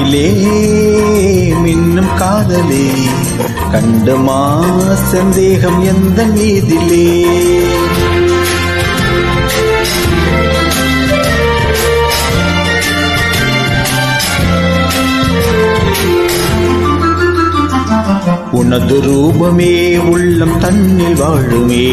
கண்ணிலே மின்னும் காதலே கண்டுமா சந்தேகம் எந்த மீதிலே உனது ரூபமே உள்ளம் தன்னில் வாழுமே.